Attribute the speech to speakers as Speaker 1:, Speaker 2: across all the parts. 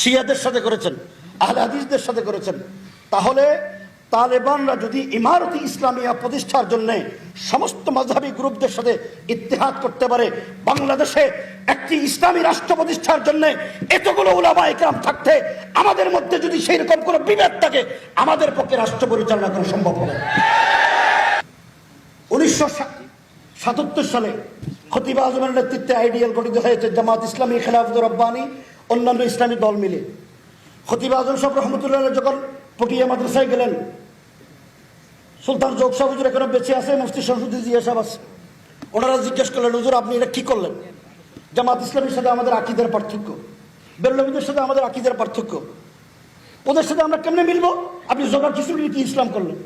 Speaker 1: শিয়াদের সাথে করেছেন, আহলে সাথে করেছেন। তাহলে তালেবানরা যদি ইমারতি ইসলামিয়া প্রতিষ্ঠার জন্য সমস্ত মাঝহাবি গ্রুপদের সাথে ইত্তেহাদ করতে পারে, বাংলাদেশে একটি ইসলামী রাষ্ট্র প্রতিষ্ঠার জন্য এতগুলো উলামা একরাম থাকতে আমাদের মধ্যে যদি সেই রকম কোনো বিভেদ থাকে, আমাদের পক্ষে রাষ্ট্র পরিচালনা করা সম্ভব হবে উনিশশো সাতাত্তর সালে খতিব আজমের নেতৃত্বে আইডিয়াল গঠিত হয়েছে জামাত ইসলামী খেলাফুর রব্বানি। অন্যান্য ইসলামী দল মিলে। খতিব আজম সাহেব রহমতুল্লাহ যখন পটিয়া মাদ্রাসায় গেলেন, সুলতান যোগ সাহেব হুজুর এখনও বেঁচে আছে, মুফতি শমসুদ্দিন জিয়া সাহেব আছে। ওনারা জিজ্ঞেস করলেন, হুজুর, আপনি এটা কি করলেন? জামাত ইসলামের সাথে আমাদের আকিদের পার্থক্য বেল্লবীদের সাথে আমাদের আকিদের পার্থক্য। ওদের সাথে আমরা কেমনে মিলবো? আপনি জবাব কিছু কি ইসলাম করলেন?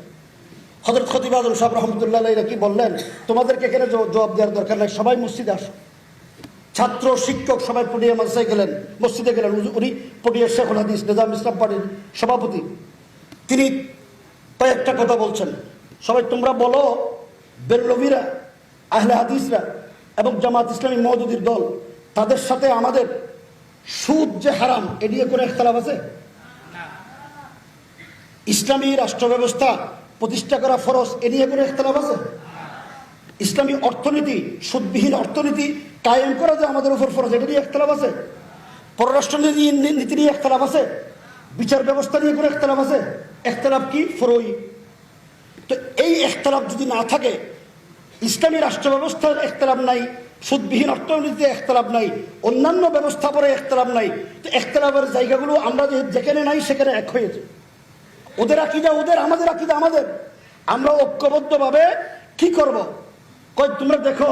Speaker 1: হজরত খতিব আজম সাহেব রহমতুল্লাহ কি বললেন? তোমাদেরকে এখানে জবাব দেওয়ার দরকার নাই, সবাই মসজিদে আসো। ছাত্র শিক্ষক সবাই পটিয়া মাদ্রাসায় গেলেন, মসজিদে গেলেন। উনি- পটিয়া শেখুল হাদিস নিজাম ইসলাম পার্টির সভাপতি। তিনি কয়েকটা কথা বলছেন। সবাই তোমরা বলো, বেরলভিরা, আহলে হাদিসরা এবং জামাত ইসলামী মৌদুদির দল, তাদের সাথে আমাদের সুদ যে হারাম, এ নিয়ে কোনো একতলাপ আছে? ইসলামী রাষ্ট্র ব্যবস্থা প্রতিষ্ঠা করা ফরজ, এ নিয়ে কোনো একতলাপ আছে? ইসলামী অর্থনীতি, সুদবিহীন অর্থনীতি কায়েম করা যে আমাদের উপর ফরজ, এটা নিয়ে একতলাপ আছে? পররাষ্ট্র নীতি নিয়ে একতলাপ আছে? বিচার ব্যবস্থা নিয়ে কোনো একতলাপ আছে? একতলাপ কি? ফরই। তো এই একতলাপ যদি না থাকে, ইসলামী রাষ্ট্র ব্যবস্থার একতলাপ নাই, সুদবিহীন অর্থনীতিতে একতলাপ নাই, অন্যান্য ব্যবস্থাপরে একতলাপ নাই, তো একতলাপের জায়গাগুলো আমরা যেখানে নাই সেখানে এক হয়েছে। ওদের আকিদা ওদের, আমাদের আকিদা আমাদের। আমরা ঐক্যবদ্ধভাবে কি করব? কয় তোমরা দেখো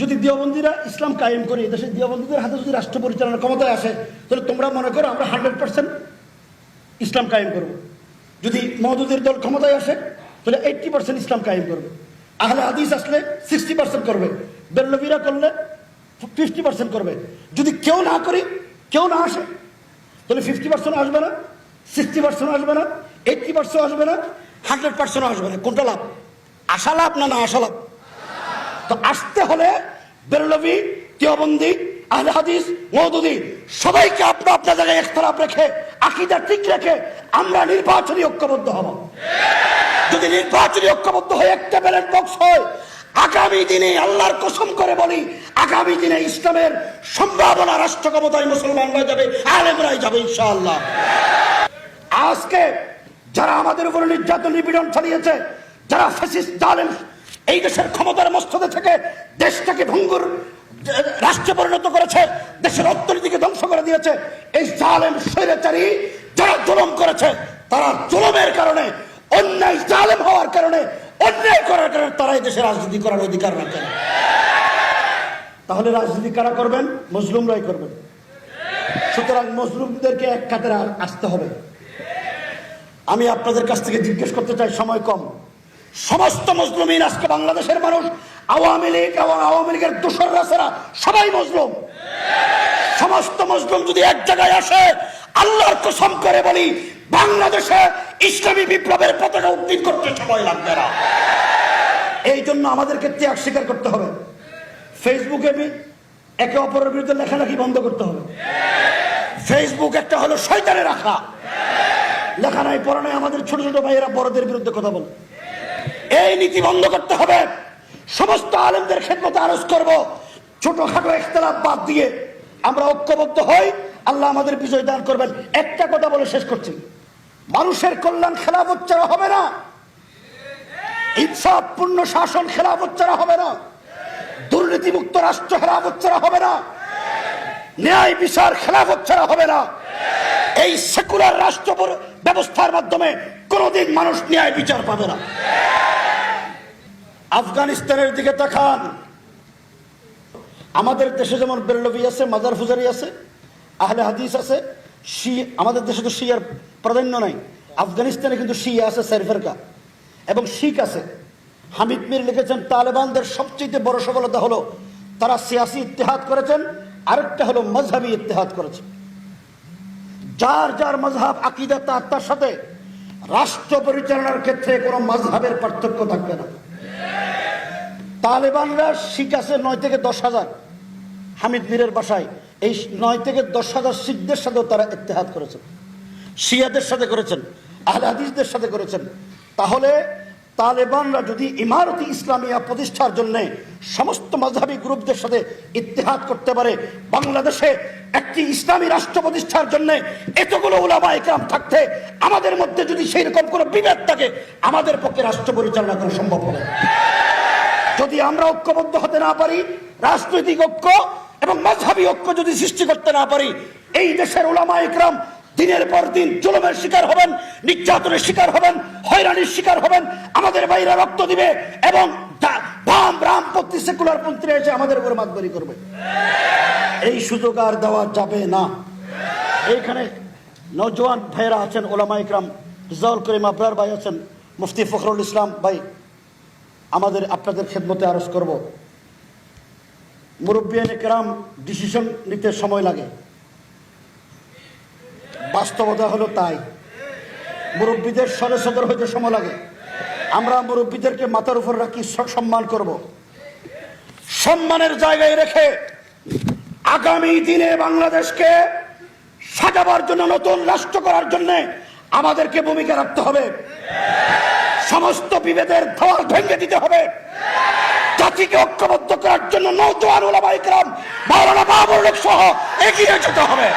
Speaker 1: যদি দিয়বন্দিরা ইসলাম কায়েম করি দেশে দিয়বন্দীদের হাতে যদি রাষ্ট্র পরিচালনার ক্ষমতায় আসে, তাহলে তোমরা মনে করো আমরা হান্ড্রেড পার্সেন্ট ইসলাম কায়েম করব। যদি মহদুদের দল ক্ষমতায় আসে, তাহলে এইট্টি পার্সেন্ট ইসলাম কায়েম করবে। আহলে হাদিস আসলে সিক্সটি পার্সেন্ট করবে। বেল্লবীরা করলে ফিফটি পার্সেন্ট করবে। যদি কেউ না করি, কেউ না আসে, তাহলে ফিফটি পার্সেন্ট আসবে না, সিক্সটি পার্সেন্ট আসবে না, এইটটি পার্সেন্ট আসবে না, হান্ড্রেড পার্সেন্ট আসবে না। কোনটা লাভ? আশা লাভ না না আশা লাভ? তো আসতে হলে বেরলভি দেওবন্দি আহলে হাদিস মৌদুদি সবাইকে আপনা আপনার জায়গায় একতলাপ রেখে, আকিদা ঠিক রেখে আমরা নির্বাচনী ঐক্যবদ্ধ হব। যদি নির্বাচনী ঐক্যবদ্ধ হয়ে একটা ব্যালট বক্স হয়, আগামী দিনে আল্লাহর কসম করে বলি, আগামী দিনে ইসলামের সম্ভাবনা রাষ্ট্র ক্ষমতায় মুসলমানরা যাবে, আলেমরাই যাবে ইনশাআল্লাহ। আজকে যারা আমাদের উপরে নির্যাতন নিপীড়ন চালিয়েছে, যারা ফ্যাসিস্ট জালেম এই দেশের ক্ষমতার মস্তদে থেকে দেশটাকে ভঙ্গুর রাষ্ট্রে পরিণত করেছে, দেশের অর্থনীতিকে ধ্বংস করে দিয়েছে। এই জালেম স্বৈরাচারী যারা জুলুম করেছে, তারা জুলুমের কারণে, অন্যায় জালেম হওয়ার কারণে, অন্যায় করার কারণে তারা এই দেশে রাজনীতি করার অধিকার রাখেন তাহলে রাজনীতি কারা করবেন? মজলুমরাই করবেন। সুতরাং মজলুমদেরকে এক কাতারে আসতে হবে। আমি আপনাদের কাছ থেকে জিজ্ঞেস করতে চাই, সময় কম। সমস্ত মজলুমিন আজকে বাংলাদেশের মানুষ, আওয়ামী লীগ এবং আওয়ামী লীগের দোসররা ছাড়া সবাই মজলুম সমস্ত মজলুম যদি এক জায়গায় আসে, আল্লাহর কসম করে বলি, বাংলাদেশে ইসলামী বিপ্লবের পতাকা উদ্দিন করতে সময় লাগবে না। এই জন্য আমাদেরকে ত্যাগ স্বীকার করতে হবে। ফেসবুকে একে অপরের বিরুদ্ধে লেখালেখি বন্ধ করতে হবে। ফেসবুক একটা হলো শয়তানে রাখা লেখা নাই, পড়া নাই, আমাদের ছোট ছোট ভাইয়েরা বড়দের বিরুদ্ধে কথা বলে। এই নীতি বন্ধ করতে হবে। সমস্ত আলেমদের খেদমতে আরজ করব। ছোটখাটো একতলাপ বাদ দিয়ে আমরা ঐক্যবদ্ধ হই। আল্লাহ আমাদের বিজয় দান করবেন। একটা কথা বলে শেষ করছি। মানুষের কল্যাণ খেলাফত ছাড়া হবে না। ইনসাফ পূর্ণ শাসন খেলাফত ছাড়া হবে না। দুর্নীতিমুক্ত রাষ্ট্র খেলাফত ছাড়া হবে না। ন্যায় বিচার খেলাফত ছাড়া হবে না। এই সেকুলার রাষ্ট্র ব্যবস্থার মাধ্যমে কোনোদিন মানুষ ন্যায় বিচার পাবে না। আফগানিস্তানের দিকে তাকান। আমাদের দেশে যেমন বেল্লভি আছে মাজার ফুজারি আছে, আহলে হাদিস আছে, শি, আমাদের দেশে তো শিয়ার প্রাধান্য নাই। আফগানিস্তানে কিন্তু শিয়া আছে সাইফেরকা এবং শিখ আছে। হামিদ মির লিখেছেন, তালেবানদের সবচেয়ে বড় সফলতা হলো তারা সিয়াসি ইত্তেহাদ করেছেন, আরেকটা হলো মজহাবি ইত্তেহাদ করেছেন যার যার মজহাব আকিদা তার তার সাথে, রাষ্ট্র পরিচালনার ক্ষেত্রে কোনো মজহাবের পার্থক্য থাকবে না। তালেবানরা শিখ আছে নয় থেকে দশ হাজার। হামিদ মীরের বাসায়। এই নয় থেকে দশ হাজার শিখদের সাথেও তারা ইত্তেহাদ করেছেন। শিয়াদের সাথে করেছেন। আহলে হাদিসদের সাথে করেছেন। তাহলে তালেবানরা যদি ইমারতি ইসলামিয়া প্রতিষ্ঠার জন্য সমস্ত মজহাবি গ্রুপদের সাথে ইত্তেহাদ করতে পারে, বাংলাদেশে একটি ইসলামী রাষ্ট্র প্রতিষ্ঠার জন্য এতগুলো ওলামা একরাম থাকতে আমাদের মধ্যে যদি সেই রকম কোনো বিভেদ থাকে, আমাদের পক্ষে রাষ্ট্র পরিচালনা করা সম্ভব হবে। যদি আমরা ঐক্যবদ্ধ হতে না পারি, রাজনৈতিক ঐক্য এবং মাঝহাবি ঐক্য যদি সৃষ্টি করতে না পারি, এই দেশের ওলামা ইকরাম দিনের পর দিন জুলুমের শিকার হবেন, নির্যাতনের শিকার হবেন, হয়রানির শিকার হবেন, আমাদের বাইরে রক্ত দিবে এবং বাম রামপন্থী সেকুলার পন্থীরা এসে আমাদের উপরে মাতবরি করবে। এই সুযোগ আর দেওয়া যাবে না। এইখানে নজওয়ান ভাইয়েরা আছেন ওলামা ইকরাম, রিজাউল করিম আবরার ভাই আছেন, মুফতি ফখরুল ইসলাম ভাই। আমাদের আপনাদের খেদমতে আরজ করব। মুরব্বিয়ান কেরাম ডিসিশন নিতে সময় লাগে। বাস্তবতা হলো তাই। মুরব্বীদের সরে সদর হইতে সময় লাগে। আমরা মুরব্বীদেরকে মাথার উপর রাখি সম্মান করব। সম্মানের জায়গায় রেখে আগামী দিনে বাংলাদেশকে সাজাবার জন্য, নতুন রাষ্ট্র করার জন্য আমাদেরকে ভূমিকা রাখতে হবে। সমস্ত বিভেদের দেওয়াল ভেঙে দিতে হবে। জাতিকে ঐক্যবদ্ধ করার জন্য নৌজোয়ান ওলা ইকরাম মাওলানা বাবর সহ এগিয়ে যেতে হবে।